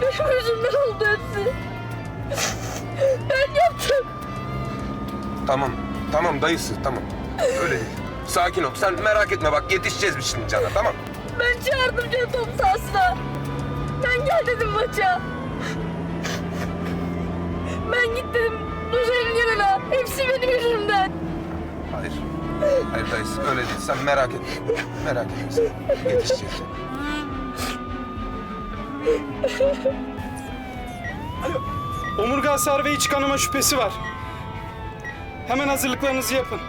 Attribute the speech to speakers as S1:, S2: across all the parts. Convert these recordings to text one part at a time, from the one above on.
S1: Benim yüzümden oldu hepsi. Ben yaptım.
S2: Tamam, tamam dayısı, tamam. Öyle değil. Sakin ol. Sen merak etme bak yetişeceğiz biz şimdi cana tamam
S1: Ben çağırdım canı top. Ben gel dedim maça. Ben git dedim yanına. Hepsi benim yüzümden.
S2: Hayır. Dayısı öyle değil. Sen merak etme. Merak etme sen. Yetişeceğiz.
S3: Omurga hasarı ve iç kanama şüphesi var. Hemen hazırlıklarınızı yapın.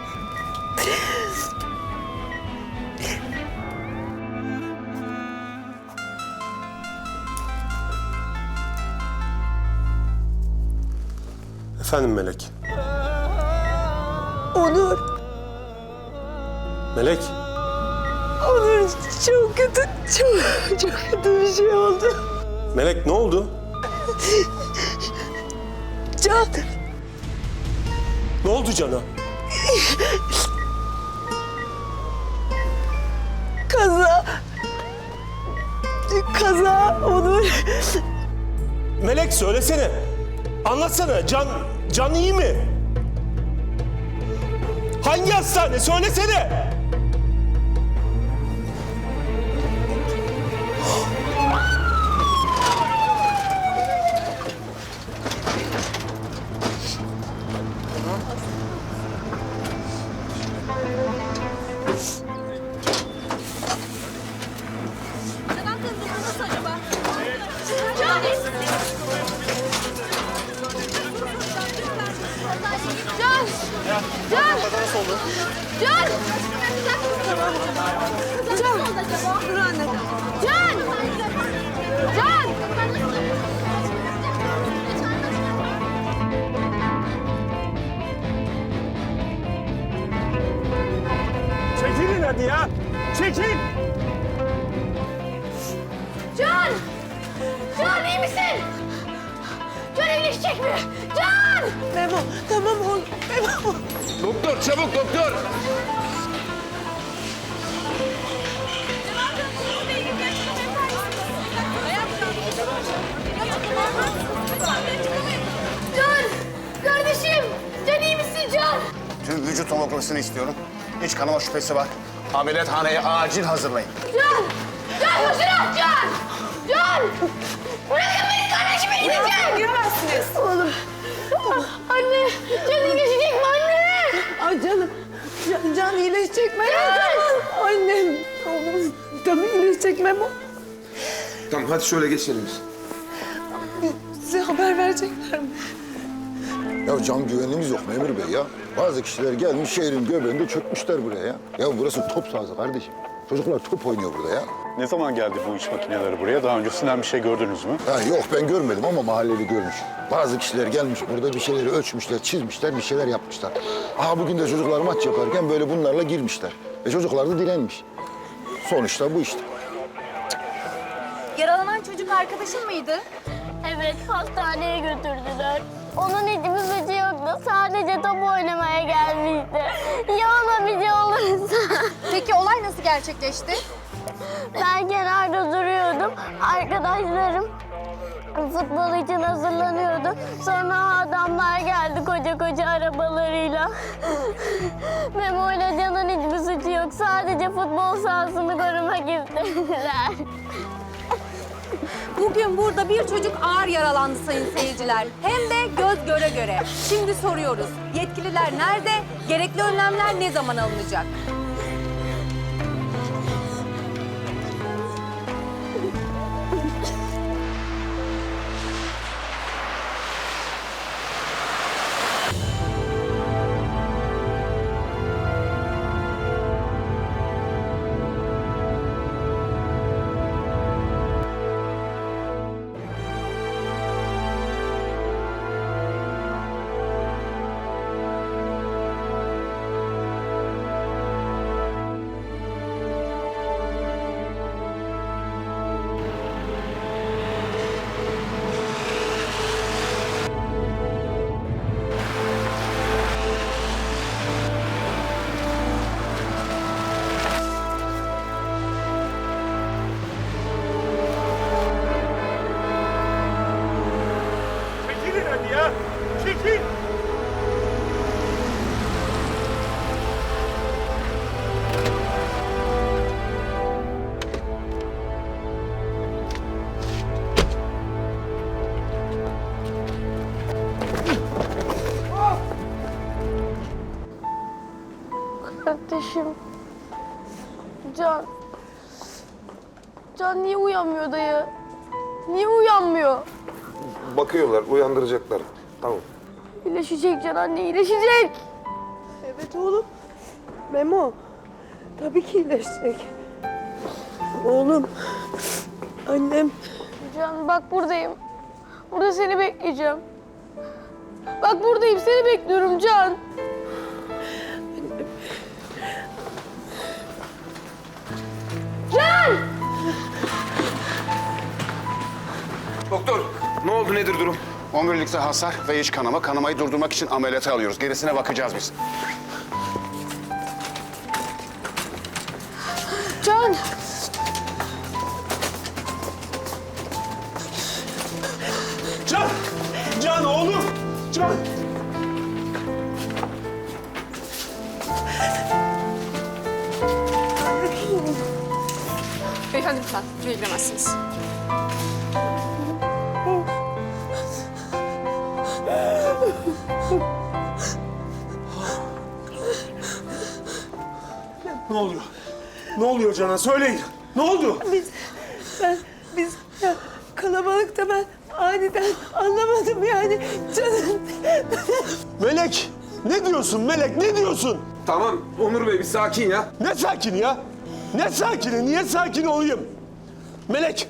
S4: Efendim Melek.
S1: Onur,
S4: Melek.
S1: Onur çok kötü, çok, çok kötü bir şey oldu.
S4: Melek ne oldu?
S1: Can,
S4: Ne oldu Can'a?
S1: kaza. Kaza Onur.
S4: Melek söylesene. Anlatsana. Can, Can iyi mi? Hangi hastane? Söylesene.
S1: Can! Can! Can! Can! Dur anne. Can! Can!
S4: Hadi ya. Çekil.
S1: Can! Can iyi misin? Can iyileşecek mi? Can! Memo, tamam oğlum. Memo.
S2: Doktor çabuk doktor.
S1: Can! Kardeşim! Can iyi misin Can?
S5: Tüm vücut tomografisini istiyorum. İç kanama şüphesi var. Ameliyathaneye acil hazırlayın.
S1: Can! Can başına! Can! Can! Bırakın beni kardeşime gideceğim! Giremezsiniz. Oğlum. Anne! Can iyileşecek mi anne?
S6: Ay canım, can, can iyileşecek Memo. Annem, oğlum, tabii iyileşecek Memo.
S2: Tamam hadi şöyle geçelim biz.
S6: Size haber verecekler mi?
S7: Ya can güvenliğimiz yok memur bey ya. Bazı kişiler gelmiş şehrin göbeğinde çökmüşler buraya ya. Ya burası top sahası kardeşim. Çocuklar top oynuyor burada ya.
S8: Ne zaman geldi bu iş makineleri buraya? Daha öncesinden bir şey gördünüz mü?
S7: Ha yok ben görmedim ama mahalleli görmüş. Bazı kişiler gelmiş burada bir şeyleri ölçmüşler, çizmişler, bir şeyler yapmışlar. Aha bugün de çocuklar maç yaparken böyle bunlarla girmişler. E çocuklar da direnmiş. Sonuçta bu işte.
S9: Yaralanan çocuk arkadaşın mıydı?
S10: Evet, hastaneye götürdüler. Onun suçu yoktu. Sadece top oynamaya gelmişti. Ya ona bir şey olursa?
S9: Peki olay nasıl gerçekleşti?
S10: Ben kenarda duruyordum. Arkadaşlarım futbol için hazırlanıyordu. Sonra adamlar geldi koca koca arabalarıyla. Memo ile Can'ın hiçbir suçu yok. Sadece futbol sahasını korumak istediler.
S9: Bugün burada bir çocuk ağır yaralandı sayın seyirciler. Hem de göz göre göre. Şimdi soruyoruz. Yetkililer nerede? Gerekli önlemler ne zaman alınacak? ya. Çekil.
S1: Kardeşim. Can. Can niye uyanmıyor dayı? Niye uyanmıyor?
S2: Bakıyorlar, uyandıracaklar. Tamam.
S1: İyileşecek Can anne iyileşecek.
S6: Evet oğlum. Memo. Tabii ki iyileşecek. Oğlum. Annem.
S1: Can bak buradayım. Burada seni bekleyeceğim. Bak buradayım seni bekliyorum Can.
S2: Doktor, ne oldu nedir durum?
S5: Omurilikte hasar ve iç kanama. Kanamayı durdurmak için ameliyata alıyoruz. Gerisine bakacağız biz.
S1: Can.
S4: Can! Can oğlum! Can!
S9: Beyefendi lütfen. Şuraya
S4: Ne oluyor? Ne oluyor Canan? Söyleyin. Ne oldu?
S6: Biz, ben, biz ya, kalabalıkta ben aniden anlamadım yani. Canım.
S4: Melek, ne diyorsun Melek? Ne diyorsun?
S2: Tamam Onur Bey bir sakin ya.
S4: Ne sakin ya? Ne sakini? Niye sakin olayım? Melek,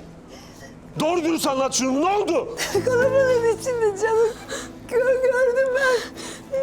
S4: doğru dürüst anlat şunu. Ne oldu?
S6: Kalabalığın içinde canım. Gördüm ben.